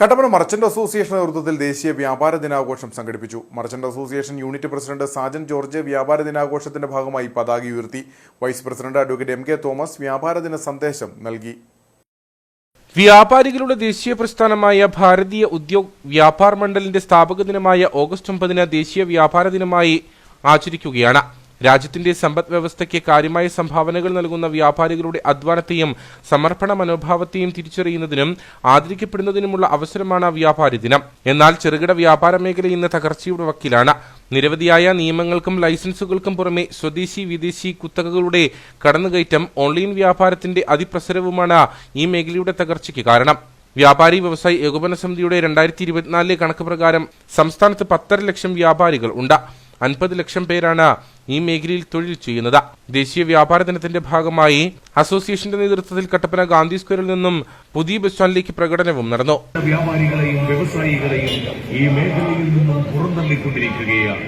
Kattappana merchant association നേതൃത്വത്തിൽ ദേശീയ വ്യാപാര ദിനാഘോഷം സംഘടിപ്പിച്ചു. Merchant association unit president Sajan George വ്യാപാര ദിനാഘോഷത്തിന്റെ ഭാഗമായി പതാക ഉയർത്തി. Vice president advocate M K Thomas വ്യാപാര ദിന സന്ദേശം നൽകി. വ്യാപാരികളുടെ ദേശീയ പ്രസ്ഥാനമായ ഭാരതീയ ഉദ്യോഗ് വ്യാപാർ മണ്ഡലിന്റെ സ്ഥാപക ദിനമായ ഓഗസ്റ്റ് ഒമ്പതിന് ദേശീയ വ്യാപാര ദിനമായി ആചരിക്കുകയാണ്. രാജ്യത്തിന്റെ സമ്പദ് വ്യവസ്ഥയ്ക്ക് കാര്യമായ സംഭാവനകൾ നൽകുന്ന വ്യാപാരികളുടെ അധ്വാനത്തെയും സമർപ്പണ മനോഭാവത്തെയും തിരിച്ചറിയുന്നതിനും ആദരിക്കപ്പെടുന്നതിനുമുള്ള അവസരമാണ് വ്യാപാരി ദിനം. എന്നാൽ ചെറുകിട വ്യാപാര മേഖല ഇന്ന് തകർച്ചയുടെ വക്കിലാണ്. നിരവധിയായ നിയമങ്ങൾക്കും ലൈസൻസുകൾക്കും പുറമെ സ്വദേശി വിദേശി കുത്തകകളുടെ കടന്നുകയറ്റം ഓൺലൈൻ വ്യാപാരത്തിന്റെ അതിപ്രസരവുമാണ് ഈ മേഖലയുടെ തകർച്ചയ്ക്ക് കാരണം. വ്യാപാരി വ്യവസായി ഏകോപന സമിതിയുടെ രണ്ടായിരത്തി ഇരുപത്തിനാലിലെ കണക്ക് പ്രകാരം സംസ്ഥാനത്ത് പത്തര ലക്ഷം വ്യാപാരികൾ ഉണ്ട്. അൻപത് ലക്ഷം പേരാണ് ഈ മേഖലയിൽ തൊഴിൽ ചെയ്യുന്നത്. ദേശീയ വ്യാപാര ദിനത്തിന്റെ ഭാഗമായി അസോസിയേഷന്റെ നേതൃത്വത്തിൽ കട്ടപ്പന ഗാന്ധി സ്ക്വയറിൽ നിന്നും പുതിയ ബസ് സ്റ്റാൻഡിലേക്ക് പ്രകടനവും നടന്നു. വ്യാപാരികളെയും വ്യവസായികളെയും ഈ മേഖലയിൽ നിന്നും പുറന്തള്ളിക്കൊണ്ടിരിക്കുകയാണ്.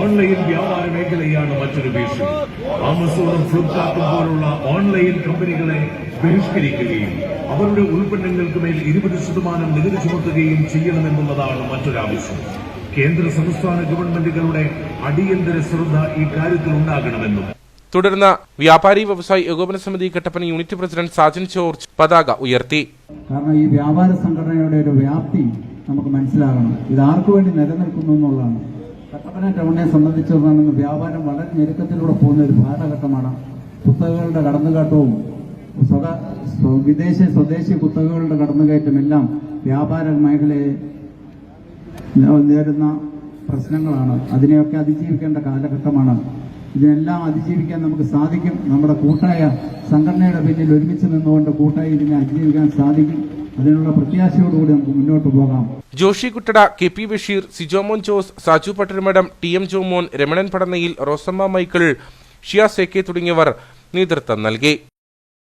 ഓൺലൈൻ വ്യാപാര മേഖലയാണ് മറ്റൊരു ഭീഷണി. ആമസോണും ഫ്ലിപ്കാർട്ടും പോലുള്ള ഓൺലൈൻ കമ്പനികളെ ബഹിഷ്കരിക്കുകയും അവരുടെ ഉൽപ്പന്നങ്ങൾക്ക് മേൽ ഇരുപത് ശതമാനം നികുതി ചുമത്തുകയും ചെയ്യണമെന്നുള്ളതാണ് മറ്റൊരാവശ്യം. കേന്ദ്ര സംസ്ഥാന ഗവൺമെന്റുകളുടെ അടിയന്തര ശ്രദ്ധ ഈ കാര്യത്തിൽ ഉണ്ടാകണമെന്നും. തുടർന്ന് വ്യാപാരി വ്യവസായി ഏകോപന സമിതി Kattappana unit president Sajan George പതാക ഉയർത്തി. കാരണം ഈ വ്യാപാര സംഘടനയുടെ ഒരു വ്യാപ്തി നമുക്ക് മനസ്സിലാകണം. ഇത് ആർക്കു വേണ്ടി നിലനിൽക്കുന്നു എന്നുള്ളതാണ്. കട്ടപ്പന ടൗണിനെ സംബന്ധിച്ചിടത്തോളം വ്യാപാരം വളരെ ഞെരുക്കത്തിലൂടെ പോകുന്ന ഒരു ഭാരഘട്ടമാണ് കുത്തകകളുടെ കടന്നുകാട്ടവും സ്വദേശ സ്വ- വിദേശ സ്വദേശി കുത്തകകളുടെ കടന്നുകയറ്റം എല്ലാം വ്യാപാര മേഖലയെ നേ- നേരിടുന്ന പ്രശ്നങ്ങളാണ്. അതിനെയൊക്കെ അതിജീവിക്കേണ്ട കാലഘട്ടമാണ്. ഇതിനെല്ലാം അതിജീവിക്കാൻ നമുക്ക് സാധിക്കും. നമ്മുടെ കൂട്ടായ സംഘടനയുടെ പിന്നിൽ ഒരുമിച്ച് നിന്നുകൊണ്ട് കൂട്ടായി ഇതിനെ അതിജീവിക്കാൻ സാധിക്കും. അതിനുള്ള പ്രത്യാശയോടുകൂടി നമുക്ക് മുന്നോട്ട് പോകാം. Joshi Kuttada K P Basheer Sijomon Jose Saju Pattaramadam T M Jomon Ramanan Padannayil Rosamma Michael Shiya സേക്കെ തുടങ്ങിയവർ നേതൃത്വം നൽകി.